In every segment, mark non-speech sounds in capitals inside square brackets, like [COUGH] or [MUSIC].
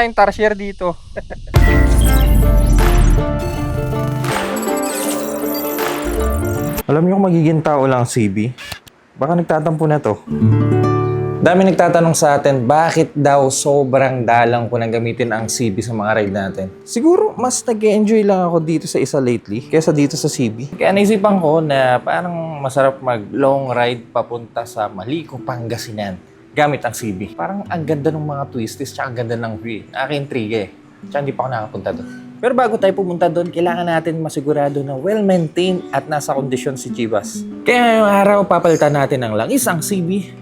Tayong tarsier dito? Alam niyo kung magiging tao lang ang CB? Baka nagtatampo na to. Dami nagtatanong sa atin, bakit daw sobrang dalang ko nang gamitin ang CB sa mga ride natin? Siguro, mas nag enjoy lang ako dito sa isa lately kaysa dito sa CB. Kaya naisipan ko na parang masarap mag long ride papunta sa Maliko, Pangasinan gamit ang CB. Parang ang ganda ng mga twisties tsaka ang ganda ng view. Nakaka-intriga eh. Tsaka hindi pa ako nakapunta doon. Pero bago tayo pumunta doon, kailangan natin masigurado na well-maintained at nasa kondisyon si Chivas. Kaya ngayong araw, papalitan natin ng langis ang CB.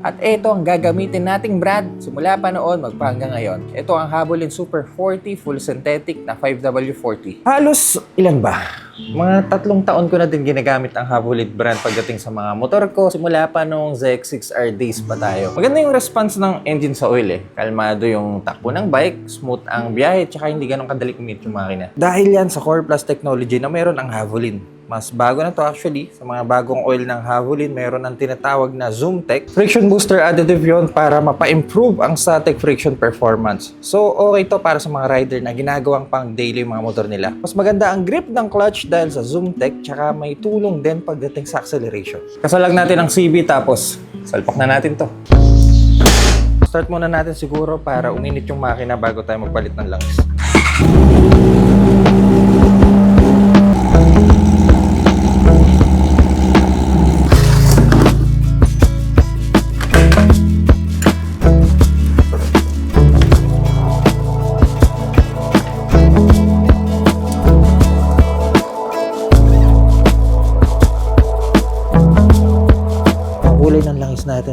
At ito ang gagamitin nating brand simula pa noon magpahanggang ngayon. Ito ang Havolin Super 40 Full Synthetic na 5W40. Halos ilan ba? Mga tatlong taon ko na din ginagamit ang Havolin brand pagdating sa mga motor ko simula pa nung ZX6R days pa tayo. Maganda yung response ng engine sa oil eh. Kalmado yung takbo ng bike, smooth ang biyahe, tsaka hindi ganun kadali kumit yung makina. Dahil yan sa Core Plus technology na meron ang Havolin. Mas bago na to actually. Sa mga bagong oil ng Havolin, meron ang tinatawag na Zoom Tech. Friction booster additive yon para mapa-improve ang static friction performance. So, okay to para sa mga rider na ginagawang pang daily mga motor nila. Mas maganda ang grip ng clutch dahil sa Zoom Tech, tsaka may tulong din pagdating sa acceleration. Kasalag natin ang CB tapos salpak na natin to. Start muna natin siguro para uminit yung makina bago tayo magpalit ng langis.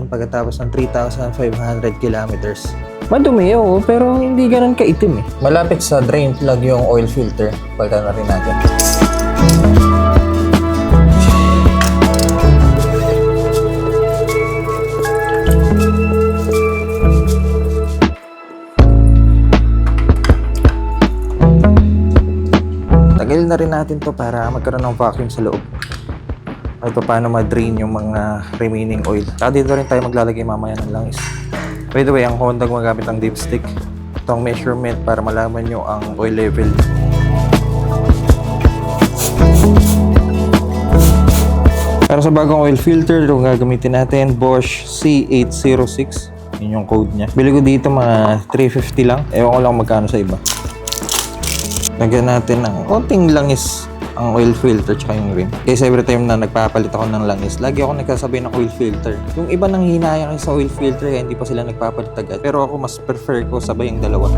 Natin pagkatapos ng 3,500 kilometers. Madumi, oo, pero hindi ganun kaitim eh. Malapit sa drain plug yung oil filter. Palitan na rin natin. Tagal na rin natin to para magkaroon ng vacuum sa loob at paano ma-drain yung mga remaining oil. Saka dito rin tayo maglalagay mamaya ng langis. By the way, ang Honda gumagamit ng dipstick. Ito ang measurement para malaman nyo ang oil level. Para sa bagong oil filter, ito gagamitin natin, Bosch C806. Yun yung code niya. Bili ko dito mga 350 lang. Ewan ko lang magkano sa iba. Lagyan natin ng konting langis ang oil filter tsaka yung rim. Kasi every time na nagpapalit ako ng langis, lagi ako nagsasabi ng oil filter. Yung iba nang hinayang sa oil filter hindi pa sila nagpapalit agad. Pero ako mas prefer ko sabay yung dalawa.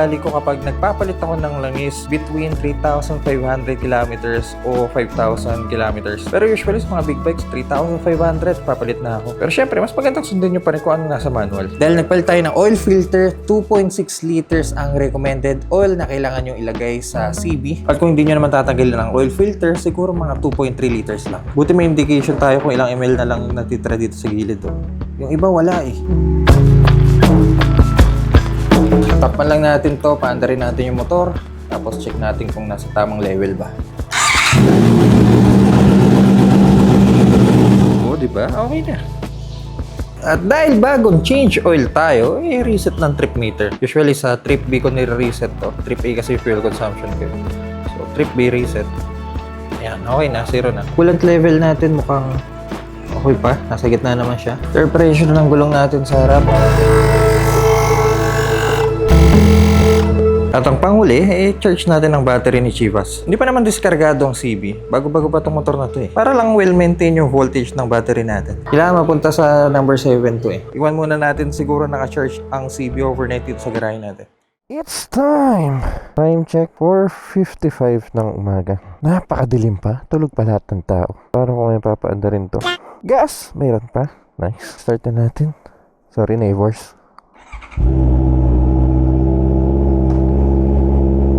Ako gali ko kapag nagpapalit ako ng langis between 3,500 kilometers o 5,000 kilometers. Pero usually sa mga big bikes, 3,500 papalit na ako. Pero syempre, mas magandang sundin nyo pa rin kung ano nasa manual. Dahil nagpalit tayo ng oil filter, 2.6 liters ang recommended oil na kailangan nyo ilagay sa CB. At kung hindi nyo naman tatanggalin ng oil filter, siguro mga 2.3 liters lang. Buti may indication tayo kung ilang ml na lang natitira dito sa gilid. Oh. Yung iba wala eh. Takpan lang natin to, paanda rin natin yung motor. Tapos check natin kung nasa tamang level ba. Oo, di ba? Okay na. At dahil bagong change oil tayo, eh, reset ng trip meter. Usually sa trip B ko nire-reset to. Trip A kasi fuel consumption ko. So, trip B reset. Ayan, okay na. Zero na. Coolant level natin mukhang okay pa. Nasa gitna naman siya. Air pressure ng gulong natin sa harap. At ang panghuli, eh, charge natin ang battery ni Chivas. Hindi pa naman diskargado ang CB. Bago-bago pa itong motor na to eh. Para lang well-maintain yung voltage ng battery natin. Kailangan mapunta sa number 7 to eh. Iwan muna natin siguro naka-charge ang CB overnight dito sa garahe natin. It's time! Time check 4.55 ng umaga. Napakadilim pa. Tulog pa lahat ng tao. Paano ko ngayon papaanda rin to? Gas! Mayroon pa. Nice. Start na natin. Sorry, neighbors.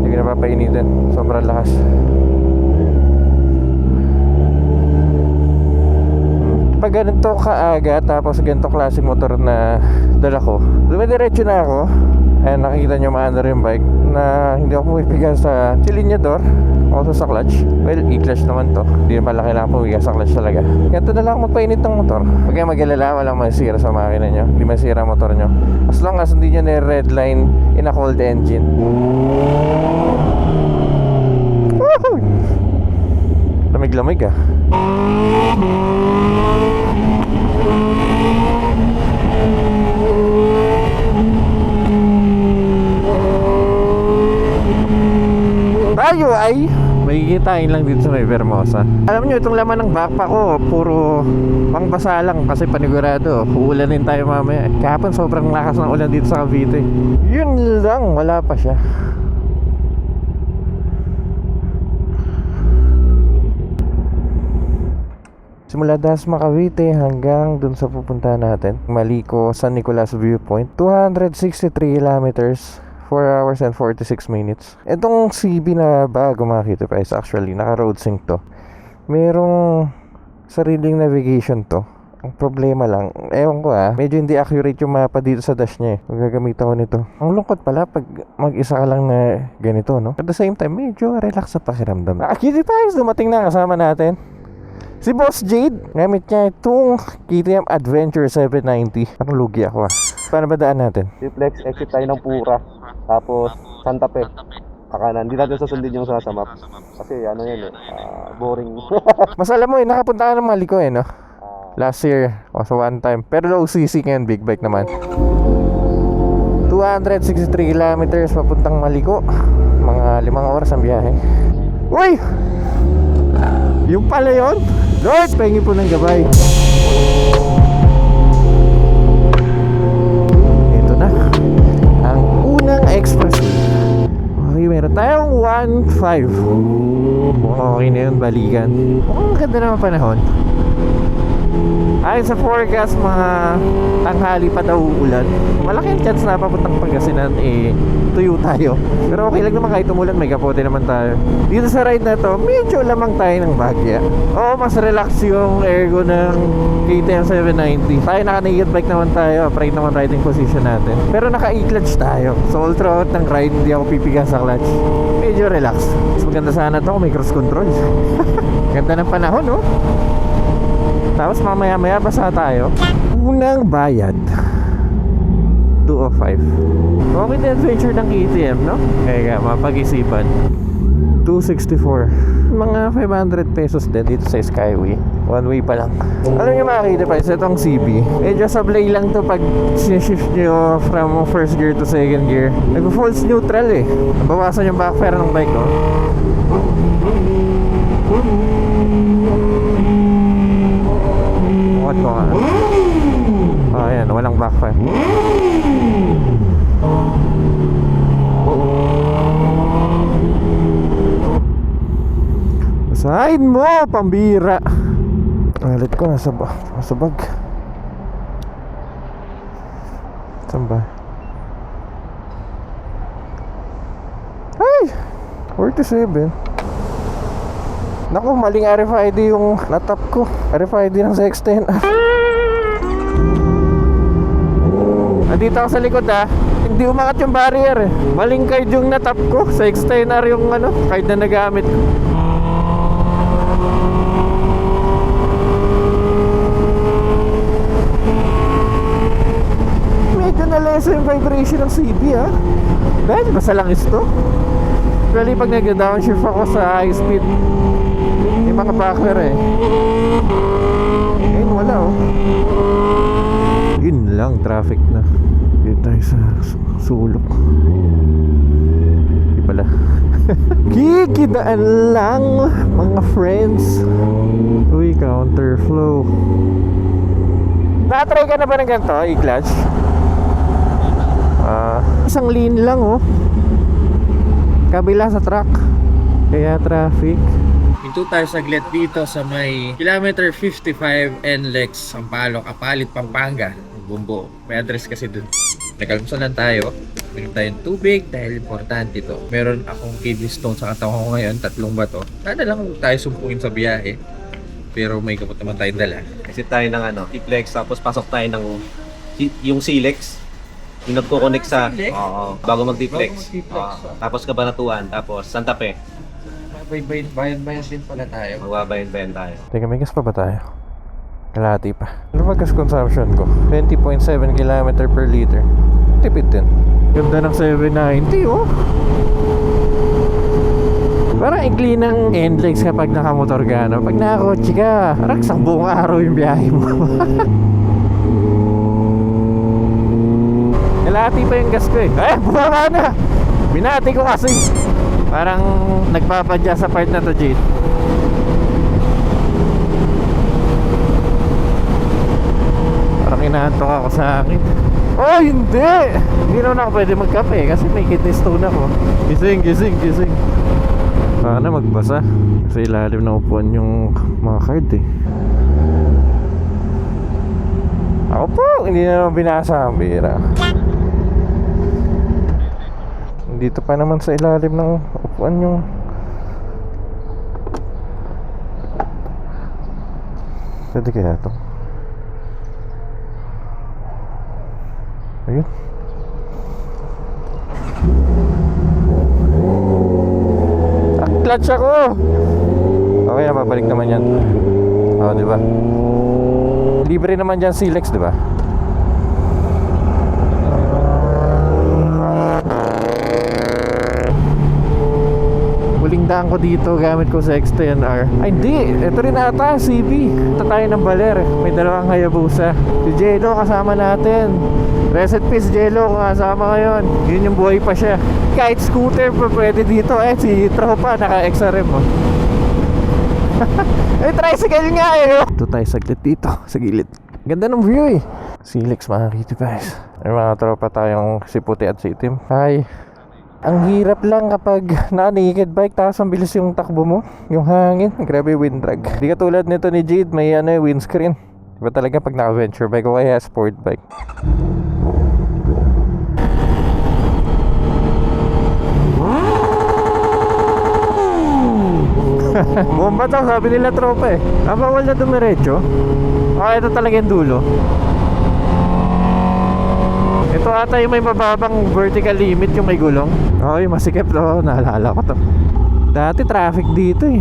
Hindi ko napapainitin. Sobrang lakas. Pag ganito kaaga, tapos ganito klaseng motor na dala ko, dumidiretso na ako. Ayan, nakikita nyo maandar yung bike na hindi ako pumipiga sa silinyador also sa clutch. Well, e-clutch naman to. Hindi lang kailangan pumiga sa clutch talaga. Ganito na lang magpainit ng motor. Huwag kayong mag-alala, walang masira sa makina nyo. Hindi masira motor nyo. As long as hindi nyo na-red line in a cold engine. Lamig-lamig ah. Tayo ay Makikitain lang dito sa may Vermosa Alam nyo, itong laman ng backpack ko Puro pangbasa lang Kasi panigurado. Uulanin tayo mamaya. Kahapon sobrang lakas ng ulan dito sa Cavite. Yun lang, wala pa siya. Simula Dasma Cavite hanggang dun sa pupuntahan natin. Maliko San Nicolas Viewpoint. 263 kilometers 4 hours and 46 minutes Itong CB na bago mga guys Actually naka road sync to Merong sariling navigation to ang problema lang, ewan ko ah, medyo hindi accurate yung mapa dito sa dash niya eh. Magagamit ako nito. Ang lungkot pala pag mag-isa ka lang na ganito, no? At the same time, medyo relax sa pakiramdam. Ah, Pies, dumating na kasama natin. Si Boss Jade, gamit niya itong KTM Adventure 790. Parang lugi ako ah. Paano ba daan natin? Reflex exit tayo ng Pura. Tapos Santa Fe. Pakanan. Hindi natin susundin yung sa map. Kasi ano yan eh. ah, boring. [LAUGHS] Mas alam mo eh, nakapunta ka ng Maliko eh, no? Ah, Last year, o sa one time. Pero low CC ngayon, big bike naman. 263 kilometers papuntang Maliko. Mga limang oras ang biyahe. Uy! Yung pala yun? Lord, pahingi po ng gabay. Meron tayong 1.5. Okay na yun, balikan. Mukhang ganda naman panahon. Ayon sa forecast, mga tanghali pa daw uulan. Malaki ang chance na papuntang Pangasinan, eh, tuyo tayo. Pero okay lang naman kahit umulan, may kapote naman tayo. Dito sa ride na to, medyo lamang tayo ng bagya. Oo, mas relax yung ergo ng KTM 790. Tayo naka-naked bike naman tayo, upright naman riding position natin. Pero naka-e-clutch tayo. So all throughout ng ride, hindi ako pipiga sa clutch. Medyo relax. Mas maganda sana to may cruise control. [LAUGHS] Ganda ng panahon, no? Tapos mamaya maya basa tayo. Unang bayad. 205 Okay din adventure ng KTM no? Kaya mapag-isipan. 264 Mga 500 pesos din dito sa Skyway. One way pa lang. Alam niyo makakita pa itong CB Medyo sablay lang to pag shift nyo from first gear to second gear. Nag-false neutral eh. Nabawasan yung backfire ng bike no? Bukod ko nga. Oh, ayan. Walang backfire. Side mo, pambira. Alit ko, nasa, ba nasa bag. Saan ba? Ay! 47. Naku, maling RFID yung natap ko. RFID ng sa [LAUGHS] Nandito ako sa likod ah. Hindi umangat yung barrier eh. Maling card yung natap ko. [LAUGHS] Sa X10R yung ano, card na nagamit ko. Medyo nalesa yung vibration ng CB ah. Dahil basta lang is to. Actually, pag nag-downshift ako sa high speed, may mga backer eh. Ayun, wala oh. Yun lang, traffic na. Tayo sa su- sulok. Di pala. [LAUGHS] Kikidaan lang, mga friends. Uy, counterflow. Nakatry ka na ba ng ganito, i-clutch? Ah, isang lane lang oh. Kabila sa truck. Kaya traffic. Ito tayo saglit dito sa may kilometer 55 NLEX, Sampaloc, Apalit, Pampanga. Bumbo. May address kasi dun. Nagkalmusan lang tayo. Meron tayong tubig dahil importante ito. Meron akong kidney stone sa katawan ko ngayon, tatlong bato. Sana lang tayo sumpukin sa biyahe. Pero may gamot naman tayong dala. exit tayo ng ano, T-Flex. Tapos pasok tayo ng yung Silex. Yung nagko-connect sa, Silex? oo, bago mag-deflex. Bago mag-deflex. Oo. tapos Kabanatuan, tapos Santa Fe. Bayan-bayan din pala tayo. Magbabayan-bayan tayo. Teka, may gas pa ba tayo? Kalahati pa. Ano ba gas consumption ko? 20.7 km per liter. Tipid din. Ganda ng 790 oh. Parang ikli ng end legs kapag nakamotor ka, no? Pag nakakotse ka, parang sa buong araw yung biyahe mo. [LAUGHS] Kalahati pa yung gas ko eh. Ay, bumaba na! Binati ko kasi. Parang nagpapadya sa part na to, Jade. Parang inaantok ako sa akin. Oh, hindi! Hindi naman ako pwede magkape kasi may kidney stone ako. Gising, gising, gising. Sana magbasa. Kasi ilalim na upuan yung mga card eh. Ako po, hindi na naman binasa ang bira. Dito pa naman sa ilalim ng upuan yung Pwede kaya to? Ayun. Ah, clutch ako! Okay, babalik naman yan. Oo, di ba? Libre naman dyan Silex, di ba? Huling daan ko dito gamit ko sa X10R Ay hindi, ito rin ata CB Ito tayo ng baler. May dalawang Hayabusa. Si Jelo kasama natin. Reset peace Jelo kung kasama ngayon Yun. Yung buhay pa siya. Kahit scooter pa pwede dito. Eh si Tropa naka XRM oh. Ay [LAUGHS] tricycle nga eh Ito tayo saglit dito. Sa gilid. Ganda ng view eh. Silix mga kitty guys May mga tropa tayong si puti at si itim Hi ang hirap lang kapag [LAUGHS] naka-naked bike tapos ang bilis yung takbo mo. Yung hangin, grabe wind drag. Di katulad nito ni Jade, may ano eh, windscreen. Iba talaga pag naka-venture bike o kaya sport bike. [LAUGHS] Bomba to, sabi nila tropa eh. Ah, bawal na dumiretso? Ah, ito talaga yung dulo. Ito ata yung may mababang vertical limit yung may gulong. Okay, masikip to. Naalala ko to. Dati traffic dito eh.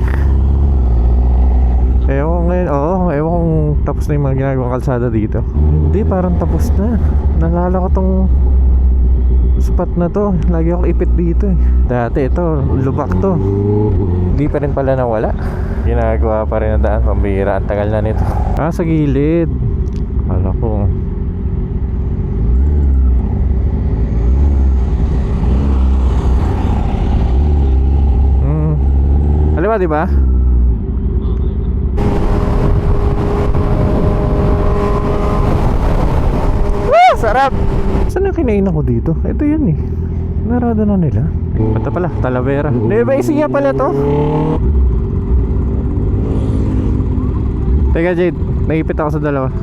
Ewan ko ngayon, oo, ewan kung tapos na yung mga ginagawang kalsada dito. Hindi, parang tapos na. Naalala ko tong spot na to. Lagi ako ipit dito eh. Dati ito, lubak to. Hindi pa rin pala nawala. Ginagawa pa rin ang daan. Pambihira, ang tagal na nito. Ah, sa gilid. Kala ko. Mo, di ba? Woo! Sarap! Saan na kinain ako dito? Ito yan eh. Narada na nila. Ito pala, Talavera. Nueva Ecija pala to. Teka Jade, naipit ako sa dalawa.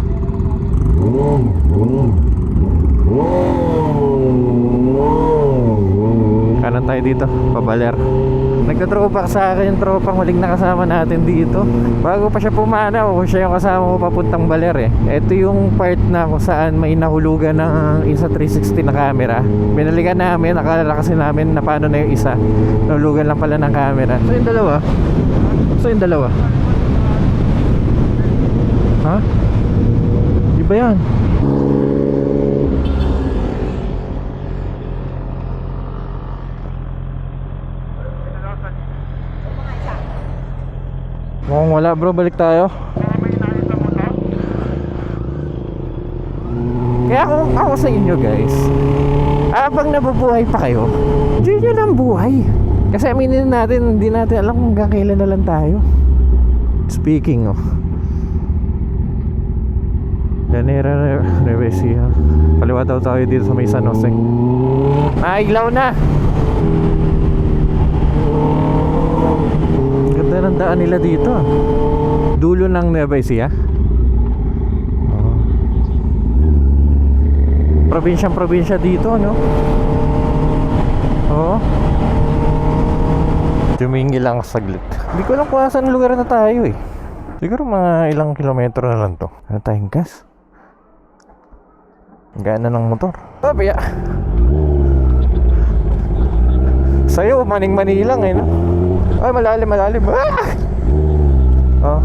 Kanan tayo dito, pabaler. Nagtatropa sa akin yung tropang huling nakasama natin dito. Bago pa siya pumanaw, siya yung kasama ko papuntang baler eh. Ito yung part na kung saan may nahulugan ng isa 360 na camera. Binalikan namin, akala kasi namin na paano na yung isa. Nahulugan lang pala ng camera. So yung dalawa? So yung dalawa? Ha? Di ba yan? Mukhang wala bro, balik tayo. Kaya kung ako sa inyo guys, habang nabubuhay pa kayo, enjoy nyo lang buhay. Kasi aminin natin, hindi natin alam kung hanggang kailan na lang tayo. Speaking of, Llanera Revesia. Kaliwa daw tayo dito sa may San Jose. Nailaw na! Ganda ng daan nila dito. Dulo ng Nueva Ecija. Oh. Probinsyang probinsya dito, no? Oo. Tumingil lang saglit. Hindi ko alam kung saan lugar na tayo eh. Siguro mga ilang kilometro na lang to. Ano tayong gas? Gana ng motor. Sabi ya. Sa'yo, maning-mani lang eh, no? Ay, malalim, malalim. Ah! Oh.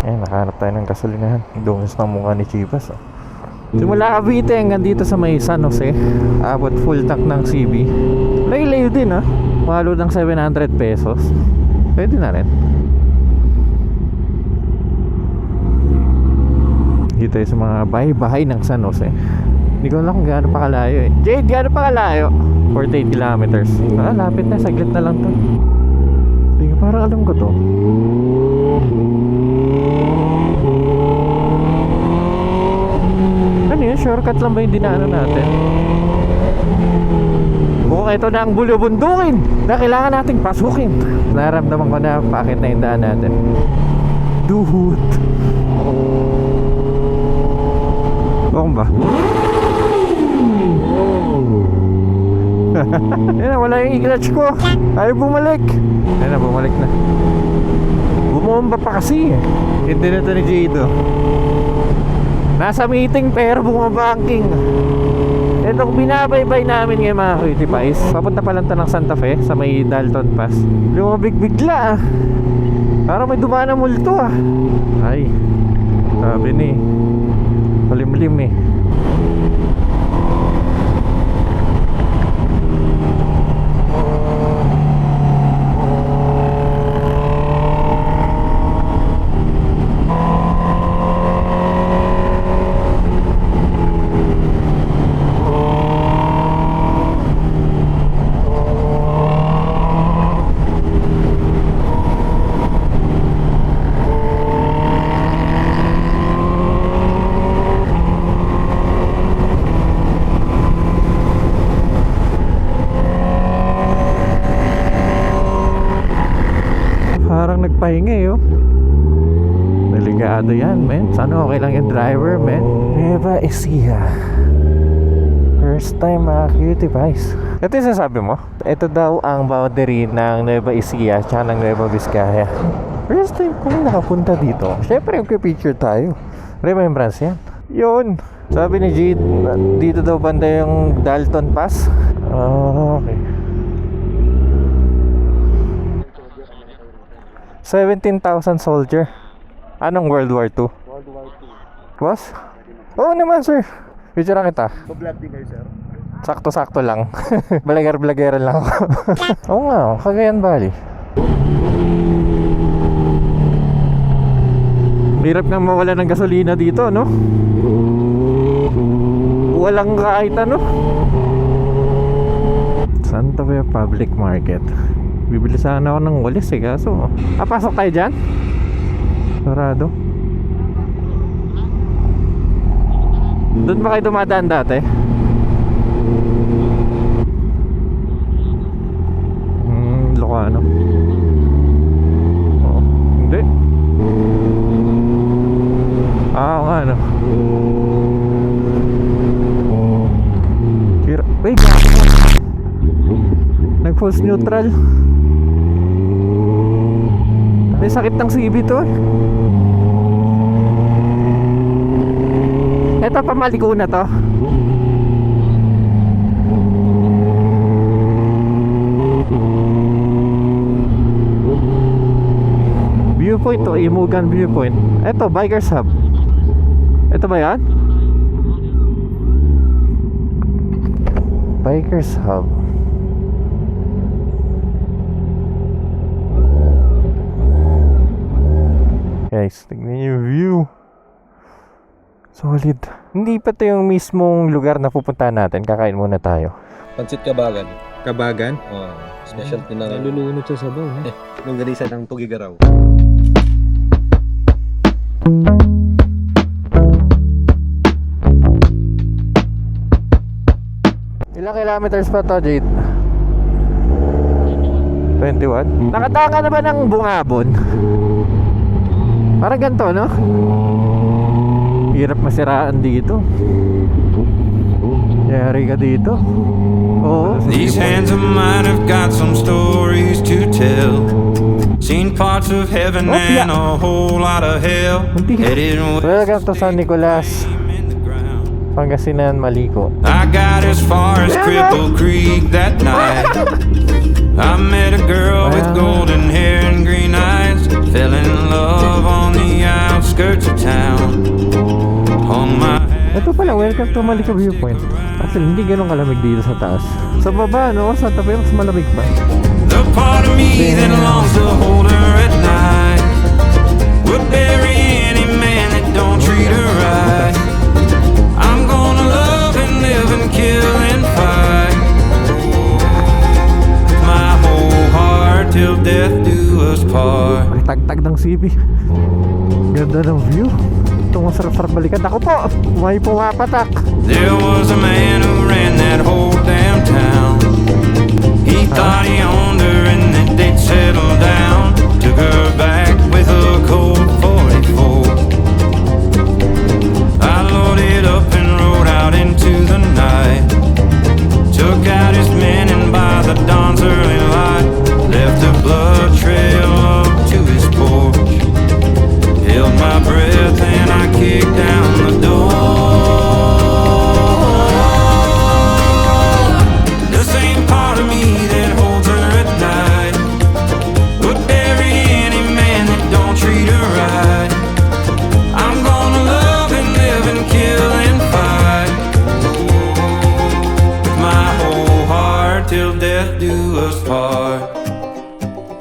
Eh, nakahanap tayo ng gasolinahan. Dungis ng mukha ni Chivas, oh. Simula Cavite hanggang dito sa may San Jose. Abot full tank ng CB. Layo-layo din, ah. Mahalo ng 700 pesos. Pwede na rin. Dito tayo sa mga bahay-bahay ng San Jose. Hindi ko alam kung gaano pa kalayo eh. Jade, gaano pa kalayo? 48 kilometers. Ah, lapit na. Saglit na lang to. Ko parang alam ko to. Ano yun? Shortcut lang ba yung dinaanan natin? Kung ito na ang bulubundukin na kailangan nating pasukin. Naramdaman ko na bakit na yung daan natin. Duhut. Bukong ba? Yan na, wala yung i-clutch ko. Ayaw bumalik. Yan na, bumalik na. Bumomba pa kasi eh. Hindi na ito ni Jado. Nasa meeting pero bumabanking. Itong binabaybay namin ngayon mga cutie pies. Papunta pa lang to ng Santa Fe sa may Dalton Pass. Lumabig bigla ah. Parang may dumaan na multo ah. Ay, sabi ni. Malimlim eh. Parang nagpahinga eh, oh. Delikado yan, men. Sana okay lang yung driver, men. Nueva Ecija. First time mga cutie pies. Ito yung sasabi mo? Ito daw ang boundary ng Nueva Ecija at ng Nueva Vizcaya. First time kong nakapunta dito. Siyempre, picture tayo. Remembrance yan. Yun. Sabi ni Jade, dito daw banda yung Dalton Pass. Oh, okay. 17,000 soldier. Anong World War II? World War II. Boss? Oo naman, sir. Picture lang kita. Pa-vlog din kayo, sir. Sakto-sakto lang. [LAUGHS] Balagar-balagera lang ako. [LAUGHS] Oo nga, oh, Cagayan Valley. Hirap nga mawala ng gasolina dito, no? Walang kahit ano. Santa Fe Public Market. Bibili sana ako ng walis eh, kaso... Ah, pasok tayo dyan? Sarado. Doon ba kayo dumadaan dati? Hmm, Ilocano. Oo, hindi. Ah, oo nga, no. Wait. Nag-false neutral. May sakit ng CB to eh. Eto pamaliko na to. Viewpoint to, Imugan Viewpoint. Eto, Bikers Hub. Ito ba yan? Bikers Hub. Guys, tignan niyo yung view. Solid. Hindi pa ito yung mismong lugar na pupuntahan natin. Kakain muna tayo. Pansit Kabagan. Kabagan? Oh, specialty na Nalulunod sa sabaw. Eh. [LAUGHS] longganisa ng Tugigaraw. Ilang kilometers pa to, Jade? 21? Nakatanga na ba ng bungabon? [LAUGHS] Parang ganito, no? Hirap masiraan dito. Yari ka dito. Oo. These hands of mine have got some stories to tell. Seen parts of heaven Oh, yeah. and a whole lot of hell. Welcome to San Nicolas. Pangasinan, Maliko. I got as far as Cripple Creek that night. I met a girl with golden hair and. Fell in love on the outskirts of town. Hung my. Ito pala, welcome to Maliko Viewpoint. Actually, hindi ganun kalamig dito sa taas. Sa baba, no? Sa tabi, mas malamig pa. The part of me that longs to hold her at night would bury any man that don't treat her right. I'm gonna love and live and kill and fight my whole heart till death us part. Ay, tagtag ng CB. Ganda ng view. Ito masarap-sarap balikan. Ako po, may pumapatak. There was a man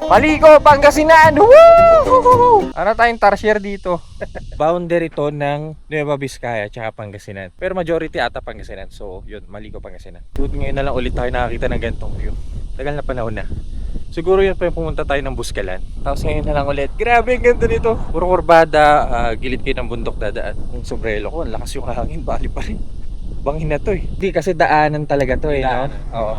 Maliko, Pangasinan! Woo! Ano tayong tarsier dito? [LAUGHS] Boundary to ng Nueva Vizcaya at Pangasinan. Pero majority ata Pangasinan. So, yun, Maliko, Pangasinan. Dude, ngayon na lang ulit tayo nakakita ng ganitong view. Tagal na panahon na. Siguro yun pa yung pumunta tayo ng Buskalan. Tapos ngayon na lang ulit. Grabe, ang ganda nito. Puro kurbada, ah, gilid kayo ng bundok dadaan. Yung sombrero ko, ang lakas yung hangin, bali pa rin. Bangin na to eh. Hindi kasi daanan talaga to eh, no? Oo.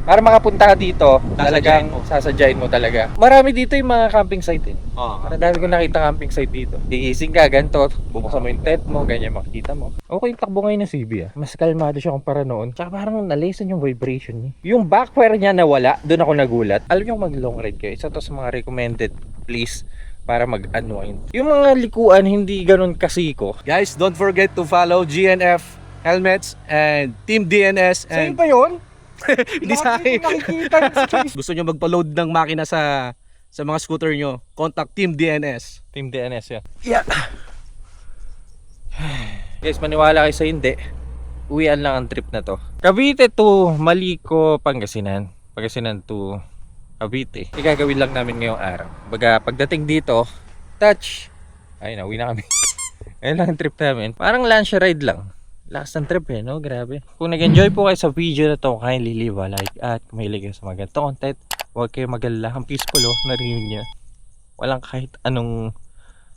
Para makapunta ka dito, talagang sasadyain mo talaga. Marami dito yung mga camping site eh. Oo. Para dami ko nakita camping site dito. Gigising ka, ganito, bubuksan mo yung tent mo, ganyan makikita mo. Okay yung takbo ngayon ng CB ah. Mas kalmado siya kumpara noon. Tsaka parang nalesen yung vibration niya. Yung backfire niya nawala, doon ako nagulat. Alam niyo kung mag long ride kayo, isa to sa mga recommended place para mag-unwind. Yung mga likuan hindi ganun kasiko. Guys, don't forget to follow GNF Helmets and Team DNS Sa'yo and ba yun? [LAUGHS] hindi sa akin. [LAUGHS] Gusto nyo magpa-load ng makina sa sa mga scooter nyo, contact Team DNS. Team DNS yan. Yeah. [SIGHS] Guys, maniwala kayo sa hindi. Uwian lang ang trip na to. Cavite to Maliko, Pangasinan. Pangasinan to Cavite. Igagawin lang namin ngayong araw. Baga, pagdating dito, touch. Ay, nauwi na kami. [LAUGHS] Ayun lang ang trip namin. Parang lunch ride lang. Last ng trip eh, no? Grabe. Kung nag-enjoy po kayo sa video na to, kindly leave a like at kung mahilig kayo sa mga ganito content, huwag kayo magalala. Ang peaceful oh, narinig niyo. Walang kahit anong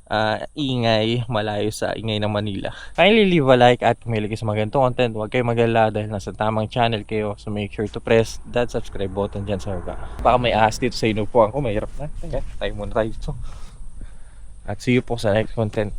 ah, ingay malayo sa ingay ng Manila. Kindly leave a like at kung mahilig kayo sa mga ganito content, huwag kayo magalala dahil nasa tamang channel kayo. So make sure to press that subscribe button dyan sa baba. Baka may ahas dito sa inupuan ko, mahirap na. Kaya tayo muna tayo dito. At see you po sa next content.